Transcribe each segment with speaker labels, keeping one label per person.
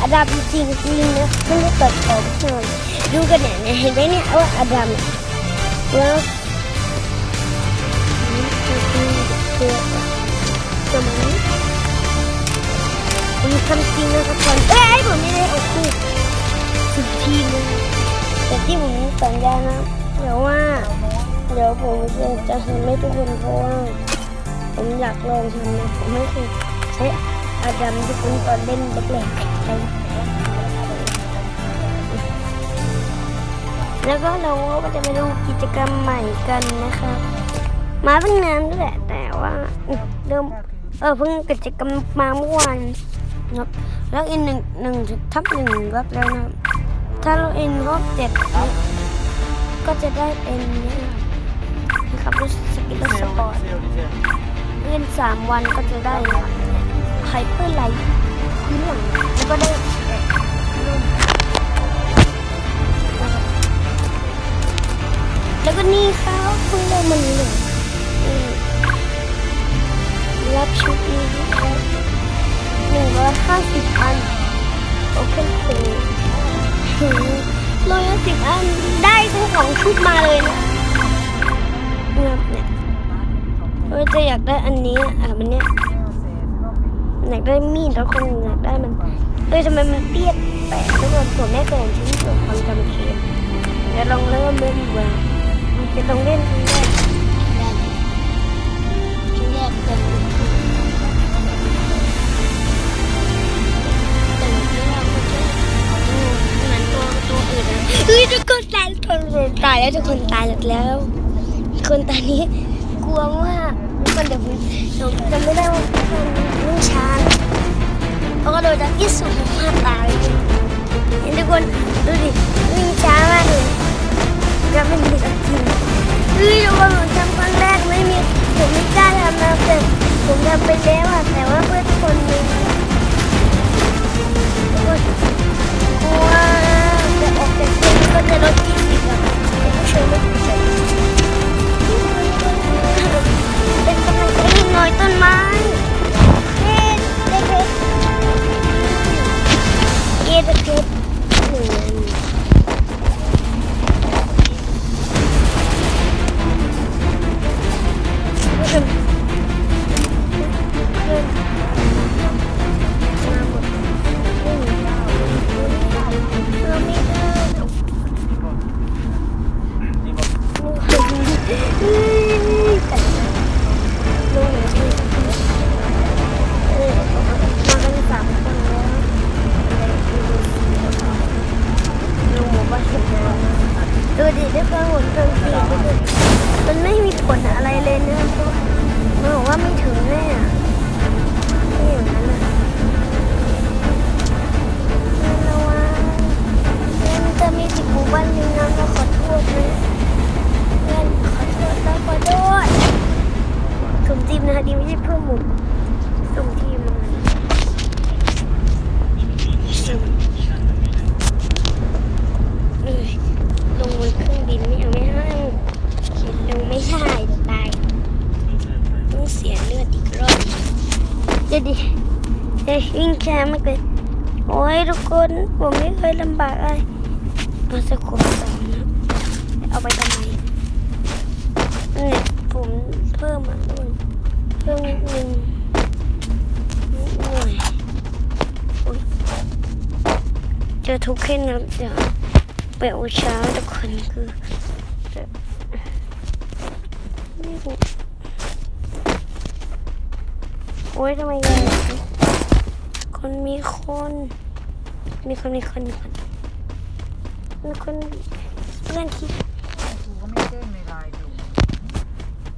Speaker 1: อ
Speaker 2: ดั
Speaker 1: มจริงจริงๆนะไม่ได้ตัดออกใช่ไหมดูกันเนี่ยเนี่ยเห็นไหมเนี่ยว่าอดัมเนี่ยแล้วสมัยผมทำจริงนะครับก่อนเอ้ยผมไม่ได้เอาคู่สุดทีมเลยแต่ที่ผมสัญญานะเดี๋ยวว่า เดี๋ยวผมจะจะทำให้ทุกคนเพราะว่า ผมอยากลองทำนะผมไม่เคยใช้อา ดัมทุกคนตอนเล่นแรกๆแล้วก็เราก็จะไปดูกิจกรรมใหม่กันนะครับ มาตั้งนานด้วยแหละแต่ว่าเริ่มเออเพิ่งกิจกรรมมาเมื่อวานนะแล้วอินหนึ่งหนึ่งทับหนึ่งรับแล้วนะถ้าเราอินรอบเจ็ดก็จะได้เป็นนี่ยนะครับรถสกิลสปอร์ตเล่นสามวันก็จะได้ ไฮเปอร์ไลท์พื้นหลังแล้วก็ได้รุ่นนะครับแล้วก็นี่ครับเพิ่งได้มันเลยรับชุดนี้ครับหนึ่งร้อยห้าสิบอันโอเคถึงร้อยห้าสิบอันได้ทั้งสองชุดมาเลยนะเนี่ยเนี่ยเออจะอยากได้อันนี้อะมันเนี้ย อยากได้มีดแล้วคนหนึ่งอยากได้มันเอ้ยทำไมมันเตี้ยแปลกทุกคนผมไม่เคยเห็นชิ้นส่วนความจำเขียนเดี๋ยวลองเริ่มเล่นดีกว่ามันจะลองเล่นครั้งแรกชิ้นแรกเป็นแต่ที่เราก็จะดูเหมือนตัวตัวอื่นนะเฮ้ยทุกคนตายทุกคนตายแล้วทุกคนตายแล้ว คนตอนนี้ ลัวมากทุกคนเดี๋ยวผมจำไม่ได้ว่ามันวิ่งช้าแล้วก็โดนจากที่สูงมพลากตายเห็นทุกคนดูดิวิ่งช้ามากเลยจะไม่มีสักทีเฮ้ยทุกคนผมทำครั้งแรกไม่มีผมไม่กล้าทำนะแต่ผมทำไปแล้วอะแต่ว่าเพื่อนทุกคนมีทุกคนกลัวจะออกจากเกมก็จะลดยี่สิบอะเป็นผู้ชมไม่ผู้ชม เป็นกำลังใจให้หน่อยต้นไม้ ดูดิได้ฟังหมดทั้งสี่มันไม่มีผลอะไรเลยนะมันบอกว่าไม่ถึงแน่อะไม่อย่างนั้นอะระวังมันจะมีจิกบูบ้านหนึงนะเราขอโทษนะเพื่อนขอโทษแล้วขอโทษสุ่มทีมนะคะดีไม่ใช่เพิ่มหมุนสุ่มทีมมาสุ่มเอ้ยลง บินไม่เอาไม่ให้ลงไม่ได้จะตายต้องเสียเลือดอีกรอบเดี๋ยวดิเฮ้ยวิ่งช้ามากเลยโอ้ยทุกคนผมไม่เคยลำบากอะไรมาสกุลสองนะเอาไปทำไมเนี่ยผมเพิ่มอะทุกคนเพิ่มนิดนึงนิดหน่อยโอ้ยเจอทุกข์แค่นั้นเดี๋ยว ไปเอาเช้าทุกคนคือจะไม่รู้โอ้ยทำไมเงี้ยคนมีคน มีคนมีคนมีคนมีคนเพื่อนคิด
Speaker 3: กูก็ไม่แจ้งในไลน์อยู่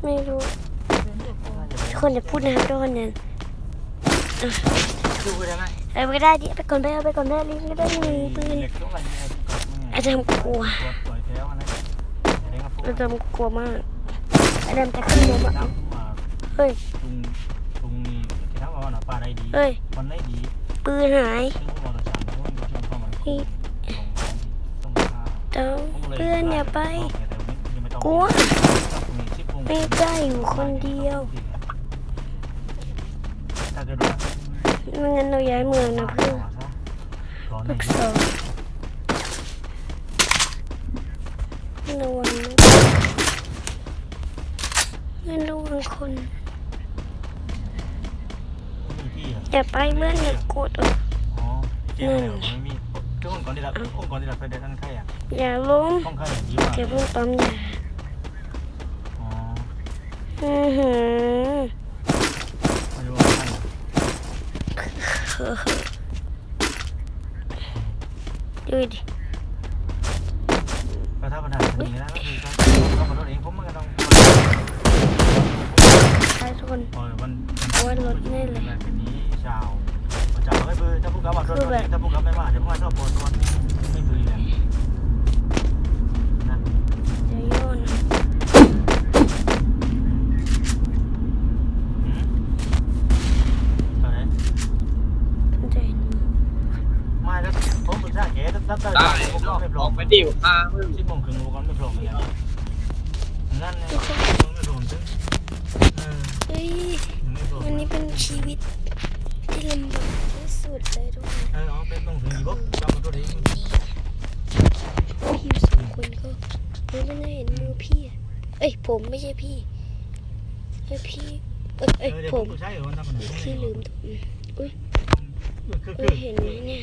Speaker 1: ไม่รู้
Speaker 3: เดินอยู่กู
Speaker 1: ทุกคนจะพูดนะครับทุกคนเนี่ย
Speaker 3: ดูได้ไหม
Speaker 1: เอาไปก็ได้ดิไปก่อนไปเอาไปก่อนได้ลิงก็ได้มีปืน อาจารย์กลัว
Speaker 3: ตัวปล่อยแถวอันนั้นเดี๋ยวนี้ครับ
Speaker 1: อาจารย์กลัวมาก
Speaker 3: เอ
Speaker 1: ดัมจะขึ้นรถอะ
Speaker 2: น้ำมา
Speaker 1: เฮ้ย
Speaker 2: ตรงตรงนี้แค่ว่าน่ะปลาได้ดี
Speaker 1: เฮ้ย
Speaker 2: มันได้ดี
Speaker 1: ปืนหาย
Speaker 2: ซึ่งพวกเราจะสั่งว่ามันก็ช่วงเข้ามัน
Speaker 1: พี่
Speaker 2: ต้องข้าว
Speaker 1: เจ้าเพื่อนอย่าไปก
Speaker 2: ก
Speaker 1: ลัว
Speaker 2: ไม่
Speaker 1: ไม่กล้าอยู่คนเดียว
Speaker 2: ถ้าเกิดว่า
Speaker 1: ไม่งั้นเราย้ายเมืองนะเพื่อน
Speaker 2: ร้อน
Speaker 1: ลู
Speaker 2: ใน
Speaker 1: กสอง ระวังนะงั้นระวังคน
Speaker 2: ที่อะ
Speaker 1: อย่าไปเมื่อนอย่ากดอะ
Speaker 2: อ๋อเจ๊ไม่ไม่มีคือองค์กรที่รับองค์กรที่รับไปได้ท่านใครอะ
Speaker 1: อย่าล้ม
Speaker 2: ห้องใครดีกว่า
Speaker 1: เก็บลูกปั๊มยา
Speaker 2: อ๋อ
Speaker 1: อือหือ
Speaker 2: ไม่รู้ว่าท่าน
Speaker 1: เฮ้อเฮ้อดูดิ
Speaker 2: ก็ถ้าปัญหาเป็นอย่างนี้นะก็คือก็ขอโทษเองผมมันก็ต้อง
Speaker 1: ใช่ทุกคน
Speaker 2: ปล่อยวัน
Speaker 1: วันรถแน่เลย
Speaker 2: แบบนี้ชาวชาวไม่เบื่อถ้าพวกเขามาโดนถ้าพวกเขาไม่มาเดี๋ยวพวกเขาชอบปวดตัวไม่เบื่อนะ
Speaker 1: เดี๋ยวโยน
Speaker 2: อืมอะไร
Speaker 1: เดี๋ยว
Speaker 2: ไม่แล้วผมปรึกษาแกตั้งแต่
Speaker 4: ได้
Speaker 2: ผมก็ไม่พร้
Speaker 4: อ
Speaker 2: อ
Speaker 4: อกไปดิวอ่ามึง
Speaker 2: สิบโมงครึ่งผมก็ไม่พร้อมเหมือนกันนั่นไงไม่พร้อมถึงเฮ้
Speaker 1: ยวันนี้เป็นชีวิตที่ลำบากที่สุดเลยทุกคน
Speaker 2: เออเอาเป็นต้องถึงยี่บกจำมาตัวเอง
Speaker 1: พี่สองคนก็ไม่ได้เห็นมือพี่เอ้ยผมไม่ใช่พี่เอ้ยพี่เอ้ยผ
Speaker 2: ม
Speaker 1: พี่ลืมตัวอุ้ยเห็นไหมเนี่ย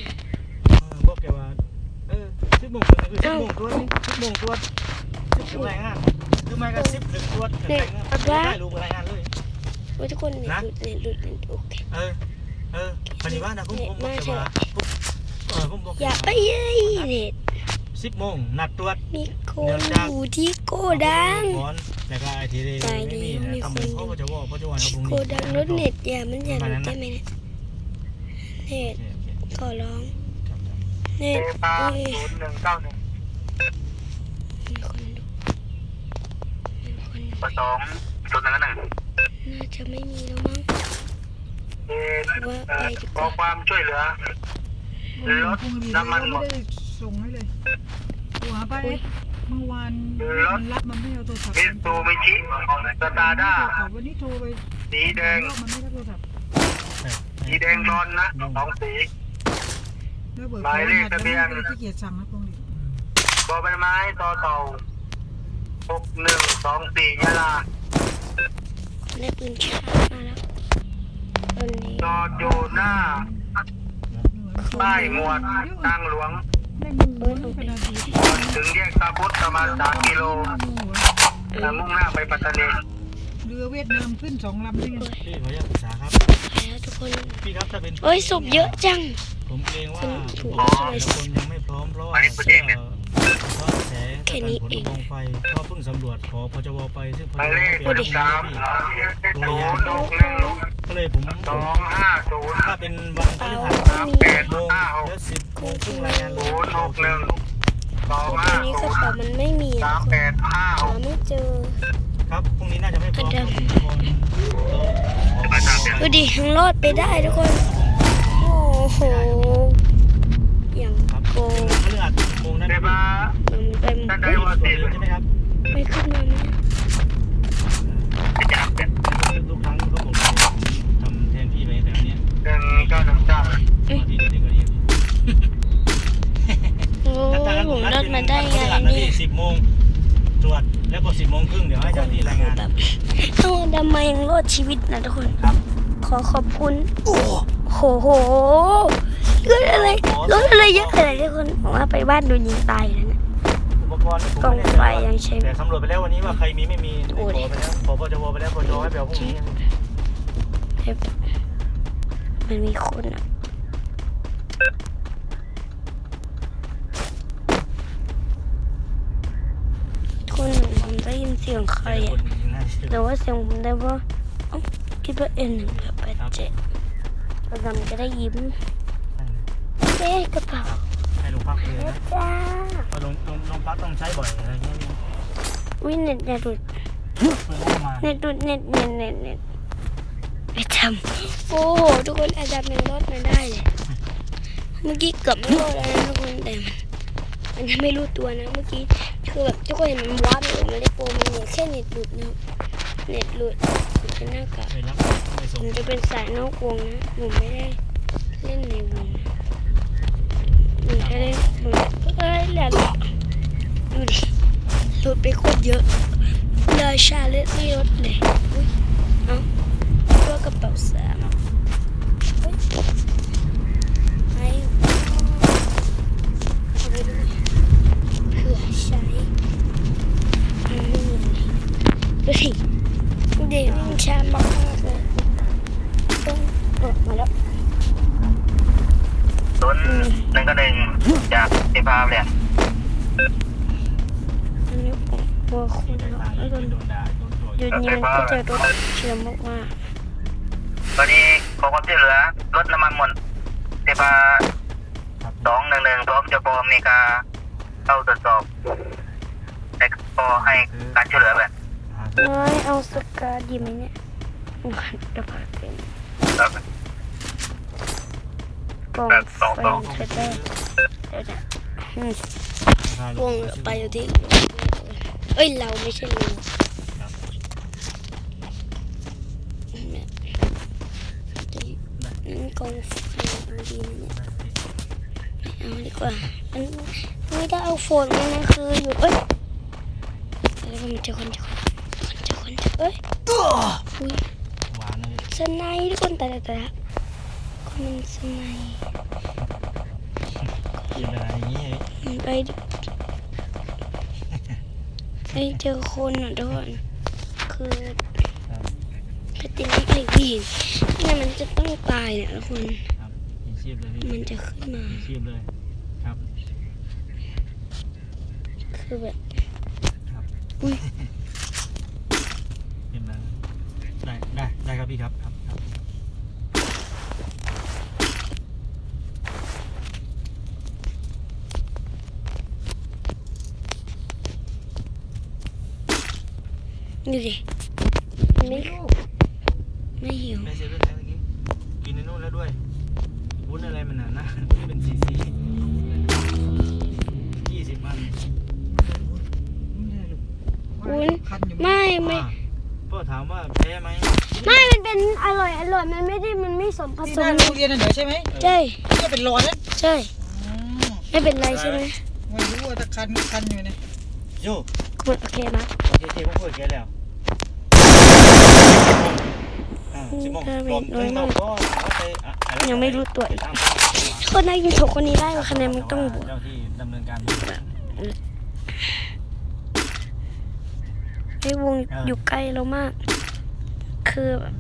Speaker 2: บอกแกว่า สิบโมงครึ่งคือสิบโมงตัวนี่สิบโมงตัวสิบมงรายงานคือไม่ก็สิบถึงตัวรายงานได้รู้รายงานเลย
Speaker 1: อุ้ยทุกคนเนี่ยหลุดเนี่ยหลุดเนี่ยโอเค
Speaker 2: เออเออปฏิวัตินะผมผมบอกว่าเออผมบอก
Speaker 1: อย่าไปเย้ยเน็ต
Speaker 2: สิบโมงนัดตรวจ
Speaker 1: มีคนอยู่ที่โกดัง
Speaker 2: นแล้วก็ไอที่ไม่มีนะทำเป็นเขาจะว่าเขาจะว่าเขา
Speaker 1: โกดังรถเน็ตอย่ามันอย่าหลุดได้ไหมเนี่ยเน็ตขอร้อง เน็ตเอ้ย
Speaker 4: ศูนย์หนึ่งเก้าหนึ่ง
Speaker 1: มีคนดูมีคนดู
Speaker 4: สองศูนย์หนึ่งหนึ่ง
Speaker 1: น่าจะไม่มีแล้วมั้งว่าไปดีก
Speaker 4: ขอ
Speaker 1: ว่า
Speaker 4: ความช่วยเหลือ รถน้ำมันหมด
Speaker 3: ไม่ได้ส่งให้เลยโทรหาป้าเอ็ดเมื่อวานมันรับมันไม่เอาโทรศัพท์
Speaker 4: มิตซูบิชิสตาร์ด้า
Speaker 3: วันนี้โทรไป
Speaker 4: สีแดง
Speaker 3: มันไม่รับโทรศัพท์
Speaker 4: สีแดงนอนนะสองสี
Speaker 3: แล้วเบิก
Speaker 4: หมายเลขทะเบียน
Speaker 3: ไม่ได้ขี้เกียจสั่งนะพงดิ
Speaker 4: บอใบไม้ต่อเต่าหกหนึ่งสองสี่ยะลา
Speaker 1: ได้ปืนชาร์จมาแล้วตอนนี้
Speaker 4: จอดอยู่หน้าป้ายหมวดทางหลวง
Speaker 3: ในมือหัวขนาดนี้ที่
Speaker 4: ก่อนถึงแยกตาพุธประมาณสามกิโล
Speaker 3: มือหัว
Speaker 4: มุ่งหน้าไปปัตตานี
Speaker 3: เรือเวียดนามขึ้นสองลำด้วยกัน
Speaker 2: พี่ขออนุญาตปรึกษาครับ
Speaker 1: ไปแล้วทุกคน
Speaker 2: พี่ครับถ้าเป็น
Speaker 1: เอ้ยศพเยอะจัง
Speaker 2: ผมเกรงว่าผมคนยังไม่พร้อมเพราะว่าเสื้อเพราะแสงจากการผลมองไฟเพราะเพิ่งสำรวจขอพจวไป ซึ่งพจวเป็น
Speaker 4: สาม
Speaker 2: ตัวอย่าง
Speaker 4: ก็
Speaker 2: เลยผม
Speaker 4: สองห้าศูนย์
Speaker 2: ถ้าเป็นวันพฤหัส
Speaker 4: สาแปด
Speaker 2: โมงแล้วสิบโมงครึ่งรายงาน
Speaker 4: ศูนย์หกหนึ่งสอง
Speaker 1: ตอ
Speaker 4: ห้าน
Speaker 1: นี้ก
Speaker 4: ศู
Speaker 1: ระ
Speaker 4: นย์
Speaker 1: เป๋ามันไม่มี
Speaker 4: สา
Speaker 1: อะ
Speaker 4: มแปดห้า
Speaker 1: ไม่เจอ
Speaker 2: ครับพรุ่งนี้น่าจะไม่พร้อม
Speaker 1: ดูดิยังรอดไปได้ทุกคน โอ้โหอย่าง
Speaker 2: ครับ
Speaker 1: โกง
Speaker 2: พฤหัสโมงนั้น
Speaker 4: ได้มา
Speaker 1: มันไปหม
Speaker 4: ท่าน
Speaker 1: ด
Speaker 4: ใดว่าสิ
Speaker 2: ใช่ไหมครับ
Speaker 1: ไม่ขึ้นมาไหม
Speaker 4: จากเป็น
Speaker 2: ทุกครั้งเขาบอกทำแทนที่ไปแต่อันเนี้ย
Speaker 4: หนึ่งเก้าหนึ่งเก้า
Speaker 2: บางทีเด็กก็เรียน
Speaker 1: โอ้ยผมรอดมาได้ไงเนี่ย
Speaker 2: สิบโมงตรวจแล้วก็สิบโมงครึ่งเดี๋ยวให้เจ้าหน้าที่รายงาน
Speaker 1: แบบเอ้าทำไมยังรอดชีวิตนะทุกคน
Speaker 2: ครับ
Speaker 1: ขอขอบคุณโอ้ โหโหรถอะไรรถอะไรเยอะอะไรทุกคนผมว่าไปบ้านโดนยิงตายแล้วนะ
Speaker 2: อุปกรณ์ผม
Speaker 1: กล่อง
Speaker 2: ม่ด้
Speaker 1: ไฟยังใช้
Speaker 2: แต่สำรวจไปแล้ววันนี้ว่าใครมีไม่มี
Speaker 1: โอ้
Speaker 2: ขอยไปแล้วขอพจวไปแล้วพจวให้ไปเอาพรุ่งนี้
Speaker 1: มันมีคนอะคนผมได้ยินเสียงใคร
Speaker 2: ค
Speaker 1: อะ
Speaker 2: นยิงน่าเชื่อ
Speaker 1: แต่ว่าเสียงผมได้ว่าเอ้าคิดว่าเอ็นหนึ่งแบบแปดเจ็ด เราดำจะได้ยิ้มเอ๊ะกระเป๋า
Speaker 2: ให้ลงพักเลยนะ
Speaker 1: จ้า
Speaker 2: เพราะลงลงลงพักต้องใช้บ่อยอะไรเงี้ย
Speaker 1: วินเน็ตอย่าหลุด
Speaker 2: เปิดหน้ามา
Speaker 1: เน็ตดูดเน็ตเน็ตเน็ตเน็ตไอ้ทำโอ้โหทุกคนไอ้ดำยังรอดมาได้เลยเมื่อกี้เกือบไม่รอดแล้วนะทุกคนแต่มันมันยังไม่รู้ตัวนะเมื่อกี้คือแบบทุกคนเห็นมันว้าร์ปอยู่มันได้โปรมันเนี่ยแค่เน็ตหลุดนะครับ เน็ตหลุดมันเป็นหน้ากาก
Speaker 2: เคยรับไม่ส่ง
Speaker 1: ผมจะเป็นสายนอกวงนะผมไม่ได้เล่นในวงนะผมแค่เล่นผมเอ้ยแหละดูดิหลุดไปโคตรเยอะเลยชาเล่นไม่ลดเลยอุ๊ยเอ้าตัวกระเป๋าสามเฮ้ยไอ้ เดี๋ยววิ่งช้ามากเลยต้องออกมาแล้ว
Speaker 4: ศูนย์หนึ่งก็หนึ่งจากสิบห้าเลย
Speaker 1: อันนี้ผมกลัวคน
Speaker 2: ได้
Speaker 1: เนาะแล้วโดน
Speaker 2: โดนด่าโดนโดน
Speaker 1: หยุดยิงก็จะรถเชื่อมมากว่า
Speaker 4: ตอนนี้ขอความช่วยเหลือรถน้ำมันหมดสิบา
Speaker 2: รับ
Speaker 4: สองหนึ่งหนึ่งพร้อมจะพออเมริกาเข้าตรวจสอบแต่ก็ให้การช่วยเหลือแบบ
Speaker 1: น้อยเอาสกาดีไหมเนี่ยขันกระเพาะเป็น
Speaker 4: ครับ
Speaker 1: กล่อง
Speaker 4: แบบสอง
Speaker 1: ไฟ
Speaker 4: สอง
Speaker 1: เทเตอร์เดี๋ยวนะอืม
Speaker 2: หาว
Speaker 1: งไปอยู่ที่เอ้ยเราไม่ใช่ลิง
Speaker 2: ครับ
Speaker 1: เนี่ยอืมกล่องไฟเอาดีไหมเนี่ยเอาดีกว่าอันไม่ได้เอาโฟนมานะคืออยู่เอ้ยแล้วก็มันเจอคนเจอคน เจอคนเจอคนเอ้ยอุ้ย
Speaker 2: หวานเลย
Speaker 1: สไนด์ทุกคนแต่แต่แต่คนมันสไนด์
Speaker 2: กินอะไรอย่างงี้
Speaker 1: มันไปดิไปเจอคนอะทุกคนคือ
Speaker 2: ครับ
Speaker 1: ถ้าติดไม่ไอ้วีนเนี่ยมันจะต้องตายเนี่ยทุกคน
Speaker 2: ครับมีชีพเลยพี่
Speaker 1: มันจะขึ้นมา
Speaker 2: มีชีพเลยครับ
Speaker 1: คือแบบ
Speaker 2: ครับ
Speaker 1: อุ้ย
Speaker 2: เห็นไหม ได้ได้ได้ครับพี่ครับครับครับ
Speaker 1: ดูดิไม่ไม่หิว
Speaker 2: ได้เซเว่นแล้วเมื่อกี้กินในนู่นแล้วด้วยวุ้นอะไรมันหนาหน้าวุ้นเป็นสีสียี่สิบมัน
Speaker 1: อุ้ย
Speaker 3: คันอยู่
Speaker 1: ไม่ไม่
Speaker 2: ว่าพ่อ ถามว่าแพ้ไหม
Speaker 1: ไม่ มันเป็นอร่อยอร่อย มันไม่ได้ มันไม่สมผ
Speaker 3: ที่
Speaker 1: ส
Speaker 3: หน้ามโรงเรียนน่ะเหรอใช่ไหม
Speaker 1: ใช่
Speaker 3: ที่เป็นร้อนนั่น
Speaker 1: ใช่
Speaker 3: อืม
Speaker 1: ไม่เป็นไรใช่ไหม
Speaker 3: ไม่รู้ว่าถ้าคันคันอยู่เนี่ย
Speaker 2: โย่
Speaker 1: คุณโอเคไหม
Speaker 2: โอเคเจ๊ผมพูดแกแล้วอ่าสิบโมงรวมทั้งนอกก็เอาไปอะอะ
Speaker 1: ยังไม่รู้ตัวอีก
Speaker 2: ตาม
Speaker 1: คนได้ยินถูกคนนี้ได้ว่าคะแนนมันต้องบวก
Speaker 2: เจ้าที่ดำเนินการ อยู่
Speaker 1: ไอ้วงอยู่ใกล้เรามาก คือแบบ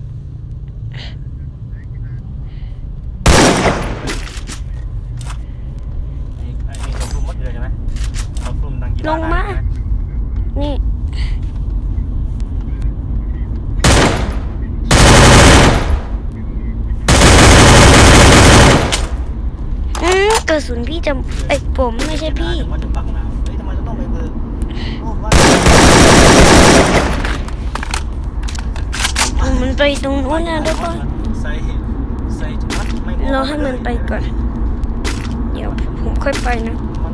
Speaker 2: ไอ้ไอ้นี่เขาคลุมหมดเลยใช่ไหมเขาคลุมดังกีฬ
Speaker 1: ลงมา
Speaker 2: ได้ใช่ไห
Speaker 1: นี่อืมกระสุนพี่จะไอ้ยผมไม่ใช่พี่
Speaker 2: แต่ว่าจะปักหนาวเฮ้ยทำไมเราต้องไปเบอร์โอ้ว่า
Speaker 1: มัน ไปตรงนู้นนะทุกคน
Speaker 2: ใส่ใส่ถุงมัดไม่พอ
Speaker 1: เราให้มันไปก่อน เดี๋ยวผมค่อยไปนะ
Speaker 2: มัน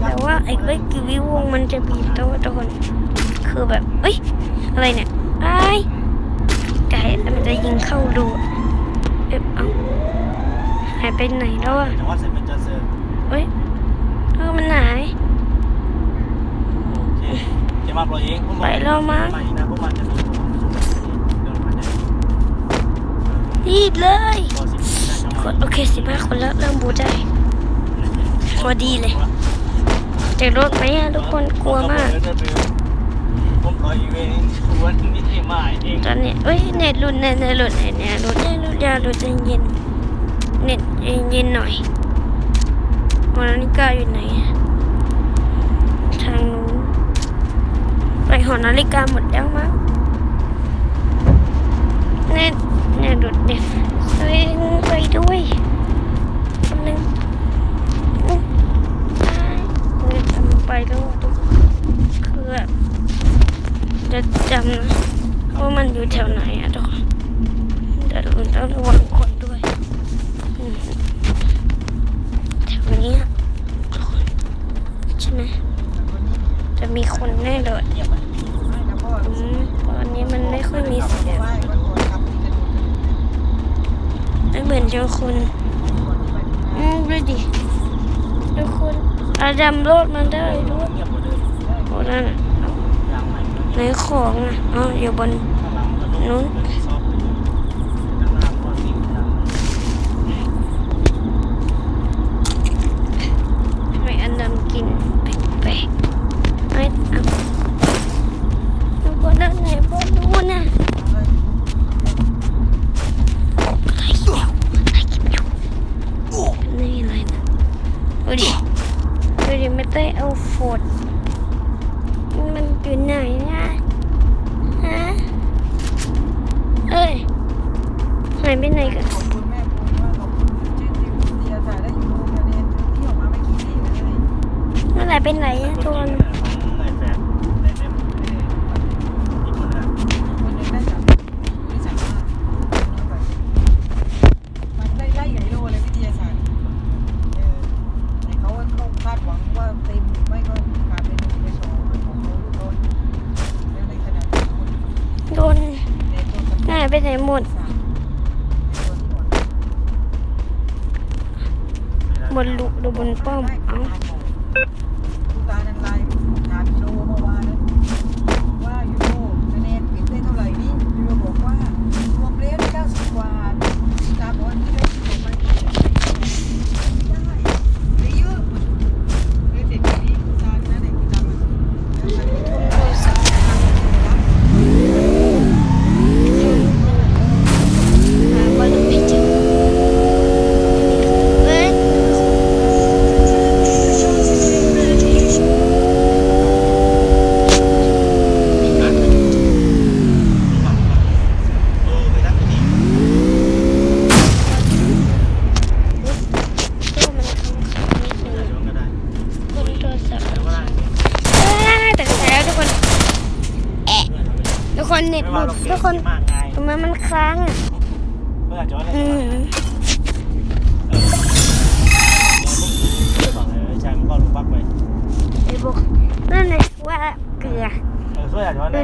Speaker 1: แต่ว่าไอ้เล็กกีวิวงมันจะบีบตัวทุกคน คือแบบเอ้ย อะไรเนี่ยไอ้ายไก่แล้วมันจะยิงเข้ารูเอ๊ะเอ้าหายไปไหนแล้วอะ
Speaker 2: แต่ว่าเสร็จมันจะเซอร์
Speaker 1: เอ้ยเออมันหาย
Speaker 2: โอเคจะมาปล่อยเองพวกน
Speaker 1: ไปแล้วมั้ง
Speaker 2: ไปนะพวกมันจะมีเดินมาได้
Speaker 1: รีบเลย
Speaker 2: พอสิบได้จังห
Speaker 1: ก
Speaker 2: วะ
Speaker 1: ดโอเคสิบห้าคนแล้วเริ่มบูได้พอดีเลยจะรถไหมอะทุกคนกลัวมาก
Speaker 2: ผมปล่อยเวันนี้มาเอง
Speaker 1: ตอนนี้เอ้ยเน็ตหลุดเน็ตเน็ตหลุดเน็ตเน็ตหลุดเน็ตหลุดยาหลุดใจเย็นเน็ตเย็นเย็นหน่อยวันนี้กาอยู่ไหนทางนู้นไปหอนาฬิกาหมดแล้วมั้งเน็ต แนวโดดเด่นเฮ้ยไปด้วยนึงเลยทำไปแล้วคือแบบจะจำนะว่ามันอยู่แถวไหนอะทุกคนแต่ต้องระวังคนด้วยแถวนี้ใช่ไหมจะมีคนแน่เลยตอนนี้มันไม่ค่อยมีเสียง เหมือนเจอคุ
Speaker 3: ณอื
Speaker 1: มดูดิเจอคนอาจำรถมันได้ด้วยโอ้นั่นไหนของอะอ๋ออยู่บน
Speaker 2: นู้น
Speaker 1: ไปไหนห
Speaker 3: มด
Speaker 1: บนลุ
Speaker 3: กดูบนป้อม
Speaker 1: อ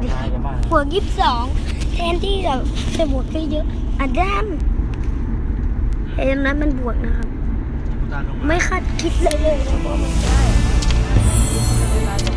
Speaker 1: ดู
Speaker 2: ดิ
Speaker 1: บ
Speaker 2: ว
Speaker 1: ยี่สิบสองแทนที่จะจะบวกได้เยอะอะดามเอ็ตรงนั้นมันบวกนะครับ ไม่คาดคิดเลยเลยว่ามันได้